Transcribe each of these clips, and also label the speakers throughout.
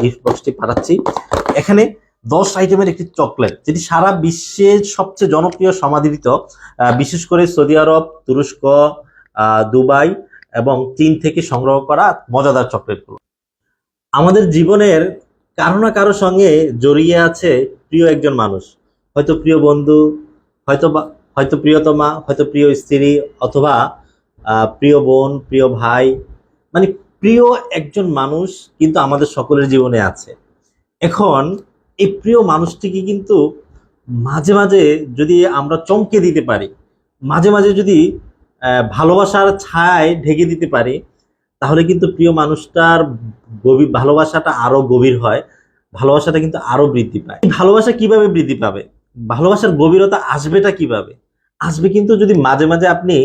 Speaker 1: Gift বক্সটি পাঠাচ্ছি এখানে দশ আইটেমের একটি চকলেট যেটি সারা বিশ্বের সবচেয়ে জনপ্রিয় সমাদৃত বিশেষ করে সৌদি আরব, তুরস্ক দুবাই এবং চীন থেকে সংগ্রহ করা মজাদার চকলেটগুলো আমাদের জীবনের কারও না কারও সঙ্গে জড়িয়ে আছে প্রিয় একজন মানুষ। হয়তো প্রিয় বন্ধু, হয়তো হয়তো প্রিয়তমা, হয়তো প্রিয় স্ত্রী অথবা প্রিয় বোন, প্রিয় ভাই মানে প্রিয় একজন মানুষ কিন্তু আমাদের সকলের জীবনে আছে। এখন এই প্রিয় মানুষটিকে কিন্তু মাঝে মাঝে যদি আমরা চমকে দিতে পারি, মাঝে মাঝে যদি ভালোবাসার ছায় ঢেকে দিতে পারি, তাহলে কিন্তু প্রিয় মানুষটার গভীর, ভালোবাসাটা আরও গভীর হয়, ভালোবাসাটা কিন্তু আরও বৃদ্ধি পায়। ভালোবাসা কীভাবে বৃদ্ধি পাবে? ভালোবাসার গভীরতা আসবেটা কীভাবে? আসবে কিন্তু যদি মাঝে মাঝে আপনি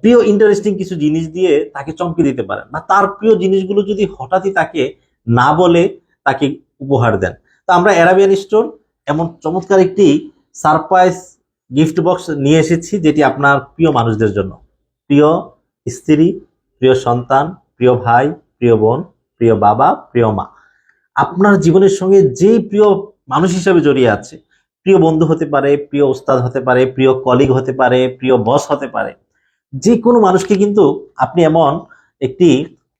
Speaker 1: প্রিয় ইন্টারেস্টিং কিছু জিনিস দিয়ে তাকে চমকে দিতে পারেন বা তার প্রিয় জিনিসগুলো যদি হঠাৎই তাকে না বলে তাকে উপহার দেন। তো আমরা অ্যারাবিয়ান স্টোর এমন চমৎকার একটি সারপ্রাইজ গিফট বক্স নিয়ে এসেছি যেটি আপনার প্রিয় মানুষদের জন্য। প্রিয় স্ত্রী, প্রিয় সন্তান, প্রিয় ভাই, প্রিয় বোন, প্রিয় বাবা, প্রিয় মা। আপনার জীবনের সঙ্গে যেই প্রিয় মানুষ হিসাবে জড়িয়ে আছে, প্রিয় বন্ধু হতে পারে, প্রিয় উস্তাদ হতে পারে, প্রিয় কলিগ হতে পারে, প্রিয় বস হতে পারে যে কোনো মানুষকে কিন্তু আপনি এমন একটি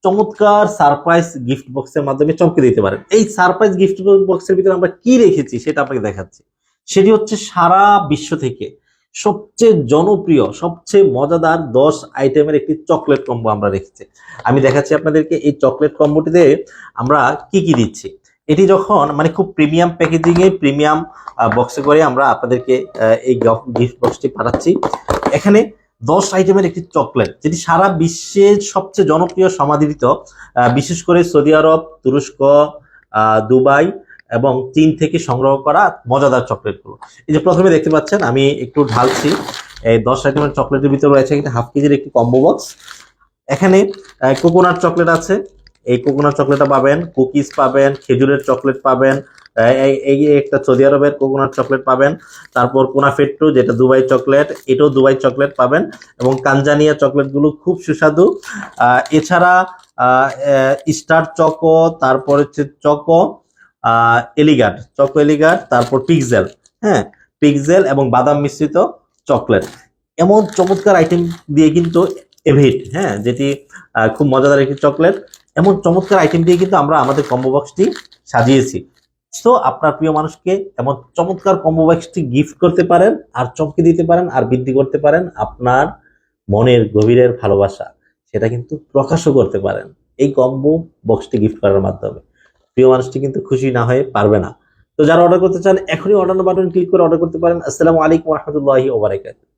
Speaker 1: চমৎকার সারপ্রাইজ গিফট বক্সের মাধ্যমে চমকে দিতে পারেন। এই সারপ্রাইজ গিফট বক্সের ভিতরে আমরা কি রেখেছি সেটা আপনাকে দেখাচ্ছি। সেটি হচ্ছে সারা বিশ্ব থেকে সবচেয়ে জনপ্রিয়, সবচেয়ে মজাদার দশ আইটেমের একটি চকলেট কম্বো আমরা রেখেছি। আমি দেখাচ্ছি আপনাদেরকে এই চকলেট কম্বোটিতে আমরা কি কি দিচ্ছি। এটি যখন মানে খুব প্রিমিয়াম প্যাকেজিং এ প্রিমিয়াম বক্সে করে আমরা আপনাদেরকে এই গিফট বক্সটি পাঠাচ্ছি। এখানে দশ আইটেমের একটি চকলেট, যেটি সারা বিশ্বের সবচেয়ে জনপ্রিয় সমাদৃত বিশেষ করে সৌদি আরব, তুরস্ক দুবাই এবং চীন থেকে সংগ্রহ করা মজাদার চকলেটগুলো। এই যে প্রথমে দেখতে পাচ্ছেন, আমি একটু ঢালছি। এই দশ আইটেমের চকলেটের ভিতরে রয়েছে একটা হাফ কেজির একটি কম্বো বক্স। এখানে কোকোনাট চকলেট আছে। এই কোকোনাট চকলেটটা পাবেন, কুকিজ পাবেন, খেজুরের চকলেট পাবেন এই একটা সৌদি আরবের কোকোনাট চকলেট পাবেন। তারপর কোনাফেট্টু যেটা দুবাই চকলেট এটাও দুবাই চকলেট পাবেন এবং কানজানিয়া চকলেটগুলো খুব সুস্বাদু। এছাড়া স্টার চকো, তারপর হচ্ছে চকো এলিগাট চকো এলিগাট তারপর পিকজেল হ্যাঁ পিকজেল এবং বাদাম মিশ্রিত চকলেট এমন চমৎকার আইটেম দিয়ে কিন্তু এভিট হ্যাঁ যেটি খুব মজাদার একটি চকলেট এমন চমৎকার আইটেম দিয়ে কিন্তু আমরা আমাদের কম্বো বক্সটি সাজিয়েছি। তো আপনার প্রিয় মানুষকে এমন চমৎকার কম্বো বক্সটি গিফট করতে পারেন, আর চমকে দিতে পারেন, আর বৃদ্ধি করতে পারেন আপনার মনের গভীরের ভালোবাসা। সেটা কিন্তু প্রকাশও করতে পারেন এই কম্বো বক্সটি গিফট করার মাধ্যমে। প্রিয় মানুষটি কিন্তু খুশি না হয়ে পারবে না। তো যারা অর্ডার করতে চান, এখনই অর্ডার বাটন ক্লিক করে অর্ডার করতে পারেন। আসসালামু আলাইকুম রহমতুল্লাহি ওবারাকাতুহু